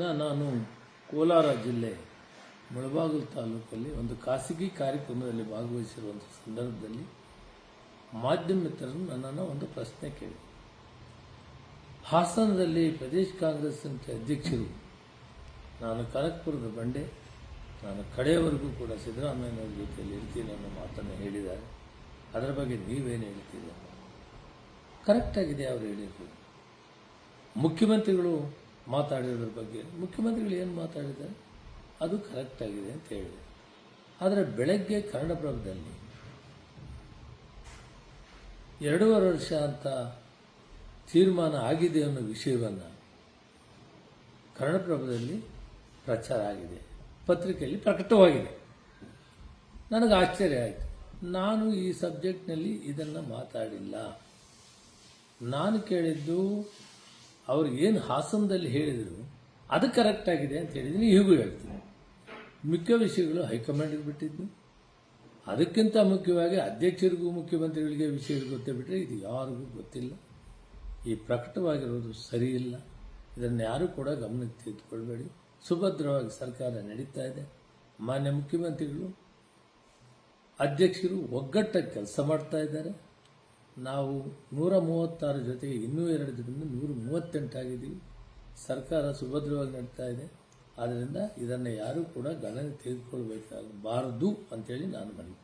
ನಾನು ಕೋಲಾರ ಜಿಲ್ಲೆ ಮುಳಬಾಗಿಲು ತಾಲೂಕಲ್ಲಿ ಒಂದು ಖಾಸಗಿ ಕಾರ್ಯಕ್ರಮದಲ್ಲಿ ಭಾಗವಹಿಸಿರುವಂಥ ಸಂದರ್ಭದಲ್ಲಿ ಮಾಧ್ಯಮ ಮಿತ್ರರು ನನ್ನನ್ನು ಒಂದು ಪ್ರಶ್ನೆ ಕೇಳಿ ಹಾಸನದಲ್ಲಿ ಪ್ರದೇಶ ಕಾಂಗ್ರೆಸ್ ಅಧ್ಯಕ್ಷರು, ನಾನು ಕನಕ್ಪುರದ ಬಂಡೆ, ನಾನು ಕಡೆಯವರೆಗೂ ಕೂಡ ಸಿದ್ದರಾಮಯ್ಯನವ್ರ ಜೊತೆಯಲ್ಲಿ ಇರ್ತೀನಿ ಅನ್ನೋ ಮಾತನ್ನು ಹೇಳಿದ್ದಾರೆ. ಅದರ ಬಗ್ಗೆ ನೀವೇನು ಹೇಳ್ತೀರಿ ಕರೆಕ್ಟಾಗಿದೆ ಅವರು ಹೇಳಿದ್ರು ಮುಖ್ಯಮಂತ್ರಿಗಳು ಮಾತಾಡಿರೋದ್ರ ಬಗ್ಗೆ. ಮುಖ್ಯಮಂತ್ರಿಗಳು ಏನು ಮಾತಾಡಿದ್ದಾರೆ? ಅದು ಕರೆಕ್ಟ್ ಆಗಿದೆ ಅಂತ ಹೇಳಿದೆ. ಆದರೆ ಬೆಳಗ್ಗೆ ಕನ್ನಡಪ್ರಭದಲ್ಲಿ ಎರಡೂವರೆ ವರ್ಷ ಅಂತ ತೀರ್ಮಾನ ಆಗಿದೆ ಅನ್ನೋ ವಿಷಯವನ್ನು ಕನ್ನಡಪ್ರಭದಲ್ಲಿ ಪ್ರಚಾರ ಆಗಿದೆ. ಪತ್ರಿಕೆಯಲ್ಲಿ ಪ್ರಕಟವಾಗಿದೆ. ನನಗೆ ಆಶ್ಚರ್ಯ ಆಯಿತು. ನಾನು ಈ ಸಬ್ಜೆಕ್ಟ್ನಲ್ಲಿ ಇದನ್ನು ಮಾತಾಡಿಲ್ಲ. ನಾನು ಕೇಳಿದ್ದು ಅವ್ರು ಏನು ಹಾಸನದಲ್ಲಿ ಹೇಳಿದರು, ಅದು ಕರೆಕ್ಟ್ ಆಗಿದೆ ಅಂತ ಹೇಳಿದ್ದೀನಿ ಹೀಗೂ ಹೇಳ್ತೀನಿ ಮಿಕ್ಕ ವಿಷಯಗಳು ಹೈಕಮಾಂಡ್ಗೆ ಬಿಟ್ಟಿದ್ದು ಅದಕ್ಕಿಂತ ಮುಖ್ಯವಾಗಿ ಅಧ್ಯಕ್ಷರಿಗೂ ಮುಖ್ಯಮಂತ್ರಿಗಳಿಗೆ ವಿಷಯಗಳು ಗೊತ್ತೇ ಬಿಟ್ಟರೆ ಇದು ಯಾರಿಗೂ ಗೊತ್ತಿಲ್ಲ. ಈ ಪ್ರಕಟವಾಗಿರೋದು ಸರಿ ಇಲ್ಲ ಇದನ್ನು ಯಾರೂ ಕೂಡ ಗಮನಕ್ಕೆ ತೆಗೆದುಕೊಳ್ಬೇಡಿ ಸುಭದ್ರವಾಗಿ ಸರ್ಕಾರ ನಡೀತಾ ಇದೆ. ಮಾನ್ಯ ಮುಖ್ಯಮಂತ್ರಿಗಳು, ಅಧ್ಯಕ್ಷರು ಒಗ್ಗಟ್ಟಾಗಿ ಕೆಲಸ ಮಾಡ್ತಾ ಇದ್ದಾರೆ. ನಾವು ನೂರ ಮೂವತ್ತಾರು ಜೊತೆಗೆ ಇನ್ನೂ ಎರಡು ದಿನದಿಂದ ನೂರ ಮೂವತ್ತೆಂಟಾಗಿದ್ದೀವಿ ಸರ್ಕಾರ ಸುಭದ್ರವಾಗಿ ನಡೀತಾ ಇದೆ. ಆದ್ದರಿಂದ ಇದನ್ನು ಯಾರೂ ಕೂಡ ಗಣನೆ ತೆಗೆದುಕೊಳ್ಬೇಕಾಗಬಾರದು ಅಂತೇಳಿ ನಾನು ಮನವಿ